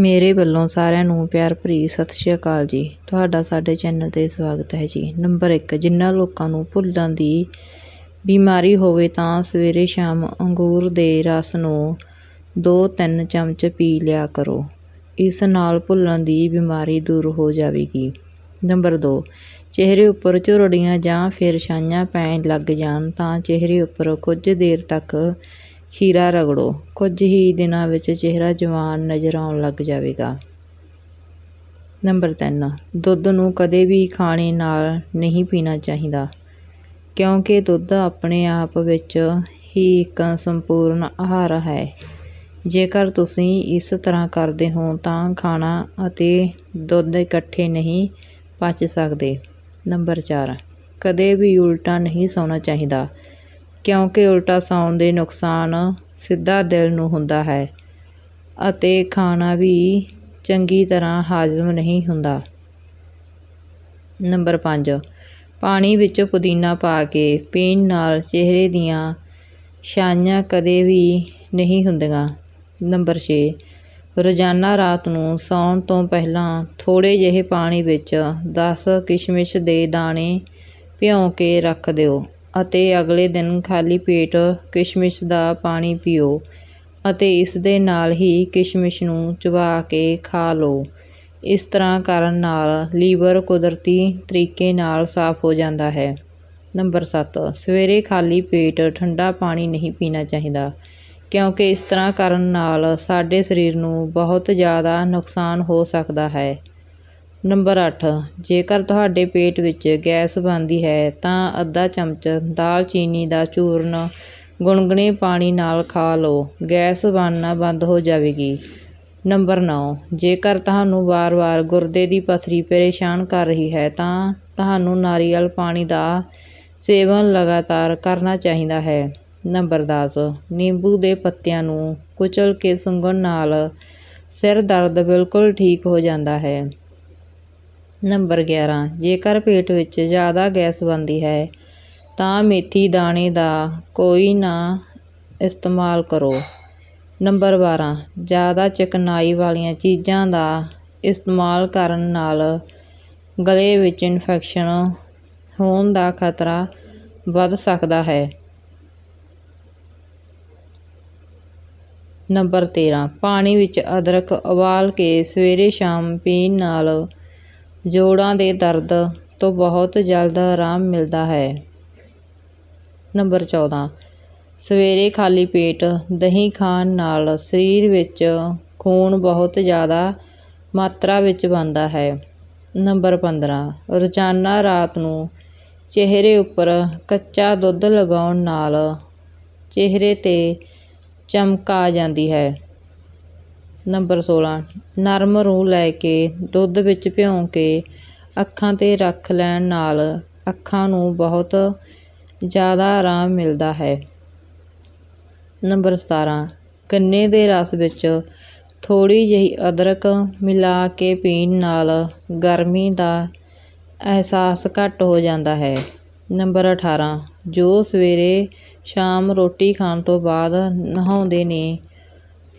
ਮੇਰੇ ਵੱਲੋਂ ਸਾਰਿਆਂ ਨੂੰ ਪਿਆਰ ਭਰੀ ਸਤਿ ਸ਼੍ਰੀ ਅਕਾਲ ਜੀ। ਤੁਹਾਡਾ ਸਾਡੇ ਚੈਨਲ 'ਤੇ ਸਵਾਗਤ ਹੈ ਜੀ। ਨੰਬਰ ਇੱਕ ਜਿਨ੍ਹਾਂ ਲੋਕਾਂ ਨੂੰ ਭੁੱਲਾਂ ਦੀ ਬਿਮਾਰੀ ਹੋਵੇ ਤਾਂ ਸਵੇਰੇ ਸ਼ਾਮ ਅੰਗੂਰ ਦੇ ਰਸ ਨੂੰ ਦੋ ਤਿੰਨ ਚਮਚ ਪੀ ਲਿਆ ਕਰੋ। ਇਸ ਨਾਲ ਭੁੱਲਾਂ ਦੀ ਬਿਮਾਰੀ ਦੂਰ ਹੋ ਜਾਵੇਗੀ। ਨੰਬਰ ਦੋ, ਚਿਹਰੇ ਉੱਪਰ ਝੁਰੜੀਆਂ ਜਾਂ ਫਿਰ ਛਾਈਆਂ ਪੈਣ ਲੱਗ ਜਾਣ ਤਾਂ ਚਿਹਰੇ ਉੱਪਰ ਕੁਝ ਦੇਰ ਤੱਕ ਖੀਰਾ ਰਗੜੋ। ਕੁਝ ਹੀ ਦਿਨਾਂ ਵਿੱਚ ਚਿਹਰਾ ਜਵਾਨ ਨਜ਼ਰ ਆਉਣ ਲੱਗ ਜਾਵੇਗਾ। ਨੰਬਰ ਤਿੰਨ। ਦੁੱਧ ਨੂੰ ਕਦੇ ਵੀ ਖਾਣੇ ਨਾਲ ਨਹੀਂ ਪੀਣਾ ਚਾਹੀਦਾ, ਕਿਉਂਕਿ ਦੁੱਧ ਆਪਣੇ ਆਪ ਵਿੱਚ ਹੀ ਇੱਕ ਸੰਪੂਰਨ ਆਹਾਰ ਹੈ। ਜੇਕਰ ਤੁਸੀਂ ਇਸ ਤਰ੍ਹਾਂ ਕਰਦੇ ਹੋ ਤਾਂ ਖਾਣਾ ਅਤੇ ਦੁੱਧ ਇਕੱਠੇ ਨਹੀਂ ਪਚ ਸਕਦੇ। ਨੰਬਰ ਚਾਰ। ਕਦੇ ਵੀ ਉਲਟਾ ਨਹੀਂ ਸੌਣਾ ਚਾਹੀਦਾ। ਕਿਉਂਕਿ ਉਲਟਾ ਸੌਣ ਦੇ ਨੁਕਸਾਨ ਸਿੱਧਾ ਦਿਲ ਨੂੰ ਹੁੰਦਾ ਹੈ ਅਤੇ ਖਾਣਾ ਵੀ ਚੰਗੀ ਤਰ੍ਹਾਂ ਹਾਜ਼ਮ ਨਹੀਂ ਹੁੰਦਾ। ਨੰਬਰ ਪੰਜ, ਪਾਣੀ ਵਿੱਚ ਪੁਦੀਨਾ ਪਾ ਕੇ ਪੀਣ ਨਾਲ ਚਿਹਰੇ ਦੀਆਂ ਛਾਈਆਂ ਕਦੇ ਵੀ ਨਹੀਂ ਹੁੰਦੀਆਂ। ਨੰਬਰ ਛੇ, ਰੋਜ਼ਾਨਾ ਰਾਤ ਨੂੰ ਸੌਣ ਤੋਂ ਪਹਿਲਾਂ ਥੋੜ੍ਹੇ ਜਿਹੇ ਪਾਣੀ ਵਿੱਚ ਦਸ ਕਿਸ਼ਮਿਸ਼ ਦੇ ਦਾਣੇ ਭਿਓ ਕੇ ਰੱਖ ਦਿਓ। ਅਤੇ ਅਗਲੇ ਦਿਨ ਖਾਲੀ ਪੇਟ ਕਿਸ਼ਮਿਸ਼ ਦਾ ਪਾਣੀ ਪੀਓ ਅਤੇ ਇਸ ਦੇ ਨਾਲ ਹੀ ਕਿਸ਼ਮਿਸ਼ ਨੂੰ ਚਬਾ ਕੇ ਖਾ ਲਓ। ਇਸ ਤਰ੍ਹਾਂ ਕਰਨ ਨਾਲ ਲੀਵਰ ਕੁਦਰਤੀ ਤਰੀਕੇ ਨਾਲ ਸਾਫ਼ ਹੋ ਜਾਂਦਾ ਹੈ। ਨੰਬਰ ਸੱਤ, ਸਵੇਰੇ ਖਾਲੀ ਪੇਟ ਠੰਡਾ ਪਾਣੀ ਨਹੀਂ ਪੀਣਾ ਚਾਹੀਦਾ, ਕਿਉਂਕਿ ਇਸ ਤਰ੍ਹਾਂ ਕਰਨ ਨਾਲ ਸਾਡੇ ਸਰੀਰ ਨੂੰ ਬਹੁਤ ਜ਼ਿਆਦਾ ਨੁਕਸਾਨ ਹੋ ਸਕਦਾ ਹੈ। ਨੰਬਰ ਅੱਠ, ਜੇਕਰ ਤੁਹਾਡੇ ਪੇਟ ਵਿੱਚ ਗੈਸ ਬਣਦੀ ਹੈ, ਤਾਂ ਅੱਧਾ ਚਮਚ ਦਾਲਚੀਨੀ ਦਾ ਚੂਰਨ ਗੁਣਗੁਣੇ ਪਾਣੀ ਨਾਲ ਖਾ ਲਓ। ਗੈਸ ਬਣਨਾ ਬੰਦ ਹੋ ਜਾਵੇਗੀ। ਨੰਬਰ ਨੌਂ, ਜੇਕਰ ਤੁਹਾਨੂੰ ਵਾਰ-ਵਾਰ ਗੁਰਦੇ ਦੀ ਪੱਥਰੀ ਪਰੇਸ਼ਾਨ ਕਰ ਰਹੀ ਹੈ, ਤਾਂ ਤੁਹਾਨੂੰ ਨਾਰੀਅਲ ਪਾਣੀ ਦਾ ਸੇਵਨ ਲਗਾਤਾਰ ਕਰਨਾ ਚਾਹੀਦਾ ਹੈ। ਨੰਬਰ ਦਸ, ਨਿੰਬੂ ਦੇ ਪੱਤਿਆਂ ਨੂੰ ਕੁਚਲ ਕੇ ਸੁੰਘਣ ਨਾਲ ਸਿਰ ਦਰਦ ਬਿਲਕੁਲ ਠੀਕ ਹੋ ਜਾਂਦਾ ਹੈ। ਨੰਬਰ ਗਿਆਰਾਂ, ਜੇਕਰ ਪੇਟ ਵਿੱਚ ਜ਼ਿਆਦਾ ਗੈਸ ਬਣਦੀ ਹੈ, ਤਾਂ ਮੇਥੀ ਦਾਣੇ ਦਾ ਕੋਈ ਨਾ ਇਸਤੇਮਾਲ ਕਰੋ। ਨੰਬਰ ਬਾਰਾਂ, ਜ਼ਿਆਦਾ ਚਿਕਨਾਈ ਵਾਲੀਆਂ ਚੀਜ਼ਾਂ ਦਾ ਇਸਤੇਮਾਲ ਕਰਨ ਨਾਲ ਗਲੇ ਵਿੱਚ ਇਨਫੈਕਸ਼ਨ ਹੋਣ ਦਾ ਖਤਰਾ ਵੱਧ ਸਕਦਾ ਹੈ। ਨੰਬਰ ਤੇਰਾਂ, ਪਾਣੀ ਵਿੱਚ ਅਦਰਕ ਉਬਾਲ ਕੇ ਸਵੇਰੇ ਸ਼ਾਮ ਪੀਣ ਨਾਲ ਜੋੜਾਂ ਦੇ ਦਰਦ ਤੋਂ ਬਹੁਤ ਜਲਦ ਆਰਾਮ ਮਿਲਦਾ ਹੈ। ਨੰਬਰ ਚੌਦਾਂ, ਸਵੇਰੇ ਖਾਲੀ ਪੇਟ ਦਹੀਂ ਖਾਣ ਨਾਲ ਸਰੀਰ ਵਿੱਚ ਖੂਨ ਬਹੁਤ ਜ਼ਿਆਦਾ ਮਾਤਰਾ ਵਿੱਚ ਬਣਦਾ ਹੈ। ਨੰਬਰ ਪੰਦਰਾਂ, ਰੋਜ਼ਾਨਾ ਰਾਤ ਨੂੰ ਚਿਹਰੇ ਉੱਪਰ ਕੱਚਾ ਦੁੱਧ ਲਗਾਉਣ ਨਾਲ ਚਿਹਰੇ 'ਤੇ ਚਮਕ ਆ ਜਾਂਦੀ ਹੈ। ਨੰਬਰ ਸੋਲ੍ਹਾਂ ਨਰਮ ਰੂਹ ਲੈ ਕੇ, ਦੁੱਧ ਵਿੱਚ ਭਿਓਂ ਕੇ, ਅੱਖਾਂ 'ਤੇ ਰੱਖ ਲੈਣ ਨਾਲ ਅੱਖਾਂ ਨੂੰ ਬਹੁਤ ਜ਼ਿਆਦਾ ਆਰਾਮ ਮਿਲਦਾ ਹੈ। ਨੰਬਰ ਸਤਾਰ੍ਹਾਂ ਗੰਨੇ ਦੇ ਰਸ ਵਿੱਚ ਥੋੜ੍ਹੀ ਜਿਹੀ ਅਦਰਕ ਮਿਲਾ ਕੇ ਪੀਣ ਨਾਲ ਗਰਮੀ ਦਾ ਅਹਿਸਾਸ ਘੱਟ ਹੋ ਜਾਂਦਾ ਹੈ। ਨੰਬਰ ਅਠਾਰਾਂ, ਜੋ ਸਵੇਰੇ ਸ਼ਾਮ ਰੋਟੀ ਖਾਣ ਤੋਂ ਬਾਅਦ ਨਹਾਉਂਦੇ ਨੇ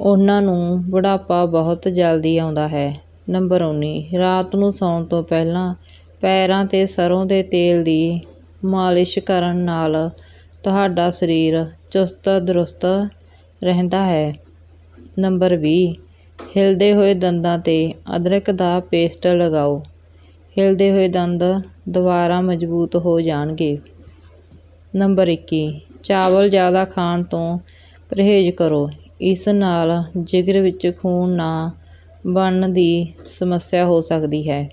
ਉਹਨਾਂ ਨੂੰ ਬੁਢਾਪਾ ਬਹੁਤ ਜਲਦੀ ਆਉਂਦਾ ਹੈ। ਨੰਬਰ ਉੱਨੀ, ਰਾਤ ਨੂੰ ਸੌਣ ਤੋਂ ਪਹਿਲਾਂ ਪੈਰਾਂ 'ਤੇ ਸਰ੍ਹੋਂ ਦੇ ਤੇਲ ਦੀ ਮਾਲਿਸ਼ ਕਰਨ ਨਾਲ ਤੁਹਾਡਾ ਸਰੀਰ ਚੁਸਤ ਦਰੁਸਤ ਰਹਿੰਦਾ ਹੈ। ਨੰਬਰ ਵੀਹ, ਹਿਲਦੇ ਹੋਏ ਦੰਦਾਂ 'ਤੇ ਅਦਰਕ ਦਾ ਪੇਸਟ ਲਗਾਓ। ਹਿਲਦੇ ਹੋਏ ਦੰਦ ਦੁਬਾਰਾ ਮਜ਼ਬੂਤ ਹੋ ਜਾਣਗੇ। ਨੰਬਰ ਇੱਕੀ, ਚਾਵਲ ਜ਼ਿਆਦਾ ਖਾਣ ਤੋਂ ਪਰਹੇਜ਼ ਕਰੋ। ਇਸ ਨਾਲ ਜਿਗਰ ਵਿੱਚ ਖੂਨ ਨਾ ਬਣਨ ਦੀ ਸਮੱਸਿਆ ਹੋ ਸਕਦੀ ਹੈ।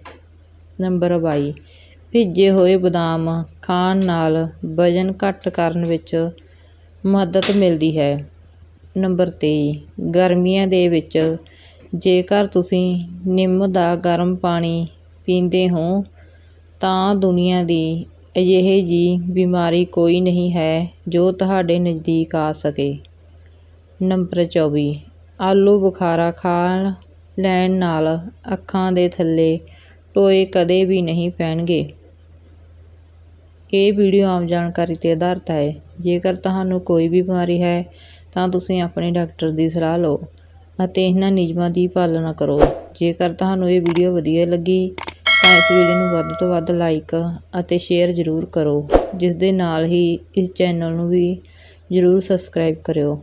ਨੰਬਰ ਬਾਈ, ਭਿੱਜੇ ਹੋਏ ਬਦਾਮ ਖਾਣ ਨਾਲ ਵਜ਼ਨ ਘੱਟ ਕਰਨ ਵਿੱਚ ਮਦਦ ਮਿਲਦੀ ਹੈ। ਨੰਬਰ ਤੇਈ, ਗਰਮੀਆਂ ਦੇ ਵਿੱਚ ਜੇਕਰ ਤੁਸੀਂ ਨਿੰਮ ਦਾ ਗਰਮ ਪਾਣੀ ਪੀਂਦੇ ਹੋ, ਤਾਂ ਦੁਨੀਆ ਦੀ ਅਜਿਹੀ ਜੀ ਬਿਮਾਰੀ ਕੋਈ ਨਹੀਂ ਹੈ ਜੋ ਤੁਹਾਡੇ ਨਜ਼ਦੀਕ ਆ ਸਕੇ। ਨੰਬਰ ਚੌਵੀ। ਆਲੂ ਬੁਖਾਰਾ ਖਾ ਲੈਣ ਨਾਲ ਅੱਖਾਂ ਦੇ ਥੱਲੇ ਟੋਏ ਕਦੇ ਵੀ ਨਹੀਂ ਪੈਣਗੇ। ਇਹ ਵੀਡੀਓ ਆਮ ਜਾਣਕਾਰੀ 'ਤੇ ਆਧਾਰਿਤ ਹੈ। ਜੇਕਰ ਤੁਹਾਨੂੰ ਕੋਈ ਵੀ ਬਿਮਾਰੀ ਹੈ, ਤਾਂ ਤੁਸੀਂ ਆਪਣੇ ਡਾਕਟਰ ਦੀ ਸਲਾਹ ਲਓ ਅਤੇ ਇਹਨਾਂ ਨਿਯਮਾਂ ਦੀ ਪਾਲਣਾ ਕਰੋ। ਜੇਕਰ ਤੁਹਾਨੂੰ ਇਹ ਵੀਡੀਓ ਵਧੀਆ ਲੱਗੀ, ਤਾਂ ਇਸ ਵੀਡੀਓ ਨੂੰ ਵੱਧ ਤੋਂ ਵੱਧ ਲਾਈਕ ਅਤੇ ਸ਼ੇਅਰ ਜ਼ਰੂਰ ਕਰੋ, ਜਿਸ ਦੇ ਨਾਲ ਹੀ ਇਸ ਚੈਨਲ ਨੂੰ ਵੀ ਜ਼ਰੂਰ ਸਬਸਕ੍ਰਾਈਬ ਕਰਿਓ।